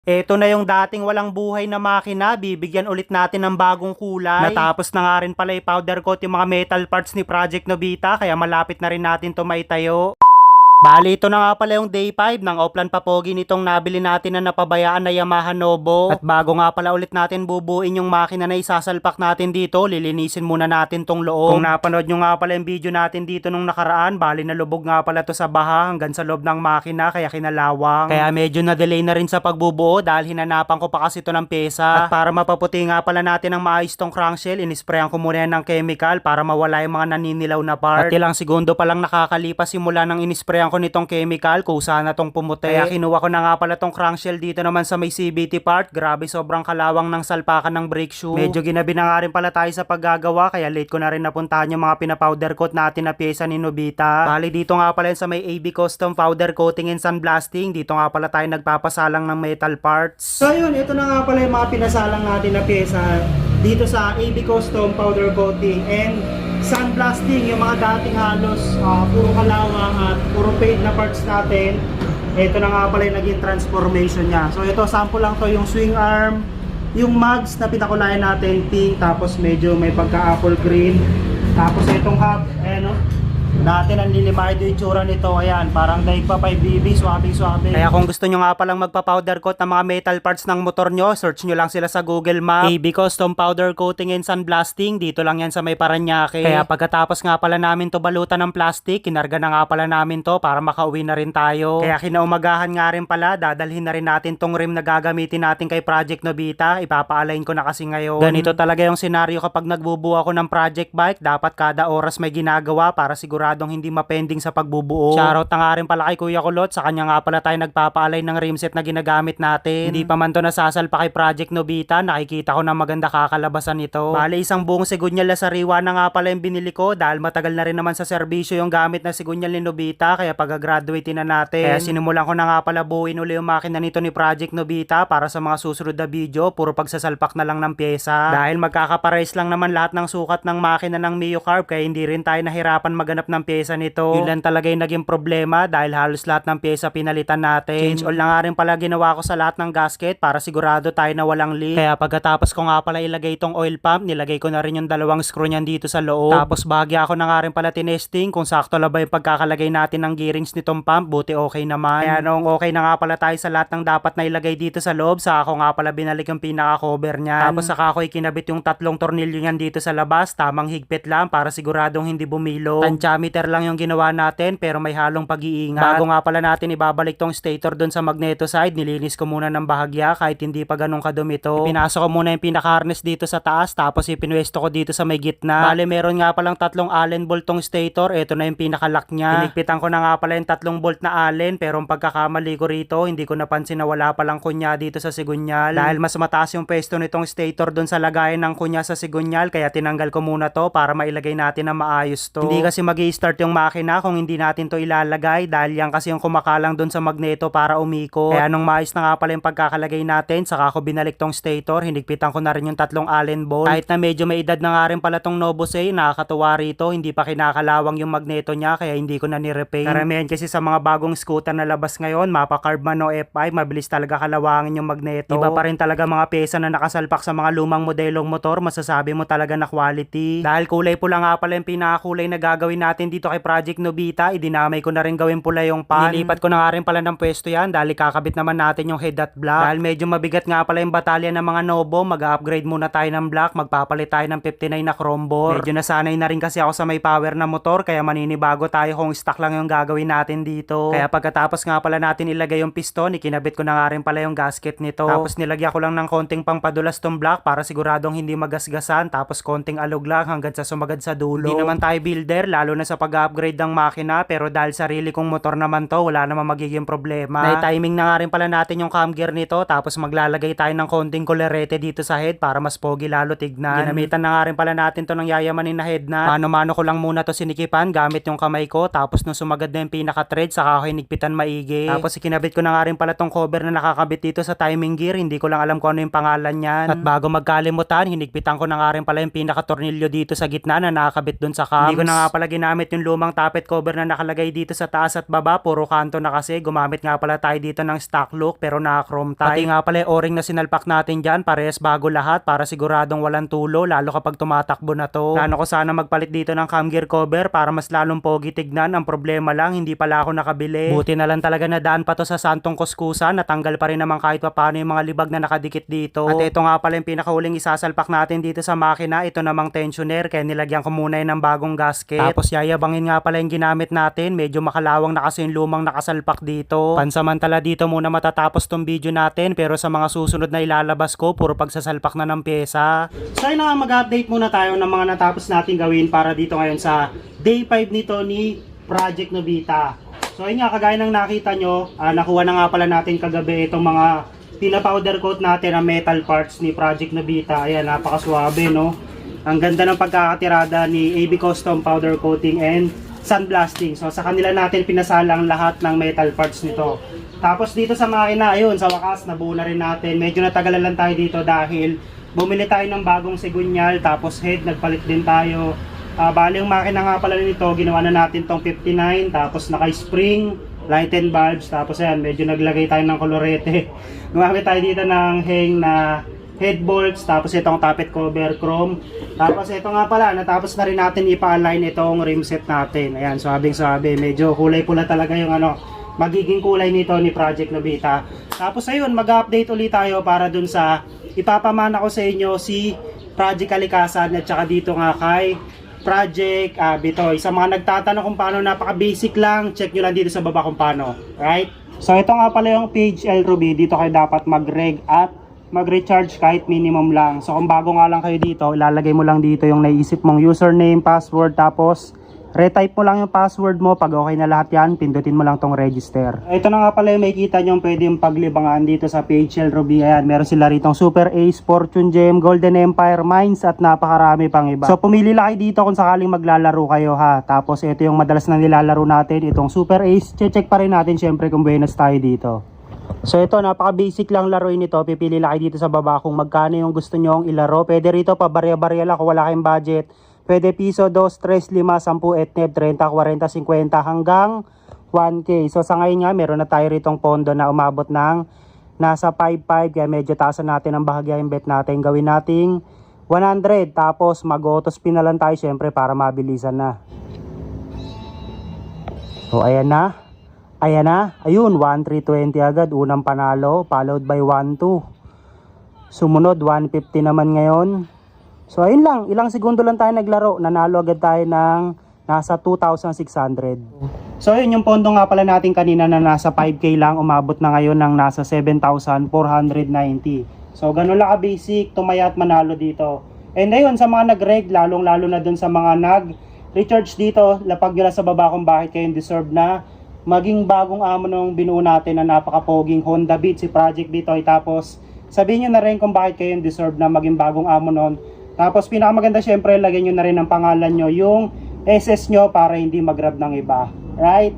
Ito na yung dating walang buhay na makina, bibigyan ulit natin ng bagong kulay. Natapos na nga rin pala i-powder coat yung mga metal parts ni Project Nobita, kaya malapit na rin natin to maitayo. Bali, ito na nga pala yung day 5 ng Oplan Papogi nitong nabili natin na napabayaan na Yamaha Novo. At bago nga pala ulit natin bubuin yung makina na isasalpak natin dito, lilinisin muna natin tong loob. Kung napanood nyo nga pala yung video natin dito nung nakaraan, bali nalubog nga pala to sa baha hanggang sa loob ng makina kaya kinalawang. Kaya medyo na-delay na rin sa pagbubuo dahil hinanapan ko pa kasi ito ng pyesa. At para mapaputi nga pala natin ang maayos tong crankshell, inisprayan ko muna yan ng chemical para mawala yung mga naninilaw na part. At ilang segundo pa lang nakakalipas simula ng inisprayan ko nitong chemical kung sana tong pumuti. Kaya kinuha ko na nga pala tong crankshell dito naman sa may CBT part. Grabe sobrang kalawang ng salpakan ng brake shoe. Medyo ginabi na nga rin pala tayo sa paggagawa kaya late ko na rin napuntahan yung mga pinapowder coat natin na pyesa ni Nobita. Bali dito nga pala sa may AB Custom Powder Coating and Sandblasting. Dito nga pala tayo nagpapasalang ng metal parts. So yun, ito na nga pala yung mga pinasalang natin na pyesa dito sa AB Custom Powder Coating and Sandblasting, yung mga dating halos ah, puro kalawang at puro paid na parts natin. Ito na nga pala yung naging transformation niya. So ito, sample lang to yung swing arm, yung mugs na pinakulayan natin, pink, tapos medyo may pagka-apple green. Tapos itong hub, ayan o. Dati nanlilimay yung itsura nito, ayan, parang daig pa 5BB, swabe-swabe. Kaya kung gusto nyo nga palang magpa-powder coat ng mga metal parts ng motor nyo, search nyo lang sila sa Google Map. AB Custom Powder Coating and Sandblasting, dito lang yan sa may Paranaque. Kaya pagkatapos nga pala namin to balutan ng plastic, kinarga na nga pala namin to para makauwi na rin tayo. Kaya kinaumagahan nga rin pala, dadalhin na rin natin tong rim na gagamitin natin kay Project Nobita. Ipapaalain ko na kasi ngayon. Ganito talaga yung senaryo kapag nagbubuo ako ng project bike, dapat kada oras may ginagawa para siguradong hindi mapending sa pagbubuo. Shoutout na nga rin pala kay Kuya Kulot, sa kanya nga pala tayo nagpapaalay ng rimset na ginagamit natin. Hindi pa man to nasasalpa kay Project Nobita, nakikita ko na maganda kakalabasan nito. Bale, isang buong sigunyal na sariwa na nga pala yung binili ko dahil matagal na rin naman sa serbisyo yung gamit na sigunyal ni Nobita, kaya pag-graduate na natin. Kaya sinimulan ko na nga pala buuin uli yung makina nito ni Project Nobita para sa mga susunod na video, puro pagsasalpak na lang ng pyesa. Dahil magkakapares lang naman lahat ng sukat ng makina ng Mio Carb, kaya hindi rin tayo nahirapan maganap ng pyesa nito. Yun lang talaga yung naging problema dahil halos lahat ng pyesa pinalitan natin. Change all na nga rin pala ginawa ko sa lahat ng gasket para sigurado tayo na walang leak. Kaya pagkatapos ko nga pala ilagay itong oil pump, nilagay ko na rin yung dalawang screw niyan dito sa loob. Tapos bahagya ako na nga rin pala tinesting kung sakto lang ba yung pagkakalagay natin ng gearings nitong pump, buti okay naman. Kaya nung okay na nga pala tayo sa lahat ng dapat na ilagay dito sa loob, saka ako nga pala binalik yung pinaka-cover niyan. Tapos saka ako ikinabit yung tatlong tornilyo niyan dito sa labas, tamang higpit lang para siguradong hindi bumilo. Tansyameter lang yung ginawa natin pero may halong pag-iingat. Bago nga pala natin ibabalik tong stator doon sa magneto side, nilinis ko muna ng bahagya kahit hindi pa ganun kadumi to. Pinasok ko muna yung pinaka-harness dito sa taas tapos ipinwesto ko dito sa may gitna. Bale meron nga palang tatlong allen bolt tong stator, ito na yung pinaka-lock niya. Pinikpitan ko na nga pala yung tatlong bolt na allen pero ang pagkakamali ko rito, hindi ko napansin na wala palang kunya dito sa sigunyal. Dahil mas mataas yung pwesto nitong stator doon sa lagayan ng kunya sa sigunyal kaya tinanggal ko muna to para mailagay natin na maayos to. Hindi kasi mag start yung makina kung hindi natin to ilalagay dahil yan kasi yung kumakalang doon sa magneto para umiko. Kaya nung maayos na nga pala yung pagkakalagay natin, saka ako binalik tong stator, hinigpitan ko na rin yung tatlong allen bolt. Kahit na medyo may edad na nga rin pala tong Novosay, nakakatuwa rito, hindi pa kinakalawang yung magneto niya kaya hindi ko na ni-repaint. Karamihan kasi sa mga bagong scooter na labas ngayon, mapa-carb man o F5, mabilis talaga kalawangin yung magneto. Iba pa rin talaga mga pyesa na nakasalpak sa mga lumang modelong motor, masasabi mo talaga na quality. Dahil kulay pula nga pala yung pinakakulay na gagawin natin dito kay Project Nobita, idinamay ko na rin gawin pula yung pan. Nilipat ko na nga rin pala ng pwesto yan dahil kakabit naman natin yung head at block. Dahil medyo mabigat nga pala yung batalya ng mga Novo, mag-upgrade muna tayo ng block, magpapalit tayo ng 59 na chrome bore. Medyo nasanay na rin kasi ako sa may power na motor, kaya maninibago tayo kung stock lang yung gagawin natin dito. Kaya pagkatapos nga pala natin ilagay yung piston, ikinabit ko na nga rin pala yung gasket nito. Tapos nilagyan ko lang ng konting pangpadulas tong block para siguradong hindi magasgasan, tapos konting alog lang hanggang sa sumagad sa dulo. Hindi naman tayo builder, lalo na sa pag-upgrade ng makina, pero dahil sarili kong motor naman to, wala namang magiging problema. Na-timing na nga rin pala natin yung cam gear nito, tapos maglalagay tayo ng konting kolerete dito sa head para mas pogi lalo tignan. Ginamitan na nga rin pala natin to ng yayamanin na head na. Mano-mano ko lang muna to sinikipan gamit yung kamay ko, tapos nung sumagad na yung pinaka-thread, saka ako hinigpitan maigi. Tapos ikinabit ko na nga rin pala tong cover na nakakabit dito sa timing gear, hindi ko lang alam kung ano yung pangalan niyan. At bago magkalimutan, hinigpitan ko na nga rin pala yung pinaka-tornilyo dito sa gitna na nakakabit dun sa cams. Hindi ko na nga pala ginamit gamit yung lumang tappet cover na nakalagay dito sa taas at baba. Puro kanto na kasi. Gumamit nga pala tayo dito ng stock look pero naka-chrome tie. Pati nga pala yung o-ring na sinalpak natin dyan. Parehas bago lahat para siguradong walang tulo lalo kapag tumatakbo na to. Plano ko sana magpalit dito ng cam gear cover para mas lalong pogi tignan. Ang problema lang hindi pala ako nakabili. Buti na lang talaga na daan pa to sa Santong Kuskusa. Natanggal pa rin naman kahit pa paano yung mga libag na nakadikit dito. At ito nga pala yung pinakahuling isasalpak natin dito sa makina. Ito namang tensioner kaya nilagyan ko muna yun ng bagong gasket. Tapos yayabangin nga pala yung ginamit natin. Medyo makalawang na kasi yung lumang nakasalpak dito. Pansamantala dito muna matatapos tong video natin pero sa mga susunod na ilalabas ko puro pagsasalpak na ng pyesa. So ayun na mag-update muna tayo ng mga natapos natin gawin para dito ngayon sa day 5 nito ni Project Novita. So ayun nga, kagaya ng nakita nyo, ah, nakuha na nga pala natin kagabi itong mga pina-powder coat natin ang metal parts ni Project Novita. Ayan, napakaswabe no. Ang ganda ng pagkakatirada ni AB Custom Powder Coating and Sandblasting. So sa kanila natin pinasalang lahat ng metal parts nito. Tapos dito sa makina, ayun, sa wakas, nabuo na rin natin. Medyo natagalan lang tayo dito dahil bumili tayo ng bagong segunyal, tapos head, nagpalit din tayo. Ah, bali yung makina nga pala nito, ginawa na natin tong 59, tapos naka-spring, light and bulbs, tapos ayan, medyo naglagay tayo ng kolorete. Gumamit tayo dito ng hang na head bolts, tapos itong tappet cover chrome. Tapos ito nga pala, natapos na rin natin ipa-align itong rim set natin. Ayan, sabing sabi, medyo kulay pula talaga yung ano, magiging kulay nito ni Project Nobita. Tapos ayun, mag-update ulit tayo para dun sa ipapamana ko sa inyo si Project Kalikasan at saka dito nga kay Project uh, Bitoy. Sa mga nagtatanong kung paano, napaka-basic lang. Check nyo lang dito sa baba kung paano. Right? So ito nga pala yung page L Ruby. Dito kayo dapat mag-reg at mag-recharge kahit minimum lang. So kung bago nga lang kayo dito, ilalagay mo lang dito yung naisip mong username, password, tapos retype mo lang yung password mo. Pag okay na lahat yan, pindutin mo lang tong register. Ito na nga pala yung makikita nyo pwede yung paglibangan dito sa PHL Ruby. Ayan, meron sila ritong Super Ace, Fortune Gem, Golden Empire, Mines at napakarami pang iba. So pumili lang kayo dito kung sakaling maglalaro kayo ha. Tapos ito yung madalas na nilalaro natin, itong Super Ace. Che-check pa rin natin syempre kung buenas tayo dito. So ito, napaka-basic lang laruin nito. Pipili lang kayo dito sa baba kung magkano yung gusto nyong ilaro. Pwede rito pa barya-barya lang kung wala kayong budget. Pwede piso, 2, 3, 5, 10, etneb, 30, 40, 50 hanggang 1K. So sa ngayon nga, meron na tayo ritong pondo na umabot ng nasa 5.5 kaya medyo taasan natin ang bahagya yung bet natin. Gawin nating 100 tapos mag-auto spin na lang tayo syempre para mabilisan na. So ayan na. Ayan na. Ayun, 1,320 agad. Unang panalo, followed by 1,2. Sumunod, 150 naman ngayon. So ayun lang, ilang segundo lang tayo naglaro. Nanalo agad tayo ng nasa 2,600. So ayun, yung pondo nga pala natin kanina na nasa 5K lang, umabot na ngayon ng nasa 7,490. So ganun lang ka-basic, tumaya at manalo dito. And ayun, sa mga nag-reg, lalong lalo na dun sa mga nag-recharge dito, lapag nyo sa baba kung bakit kayo deserve na maging bagong amo nung binuo natin na napaka-poging Honda Beat si Project Bitoy. Tapos sabihin nyo na rin kung bakit kayo deserve na maging bagong amo nun. Tapos pinakamaganda syempre, lagyan nyo na rin ang pangalan nyo yung SS nyo para hindi mag-grab ng iba. Right?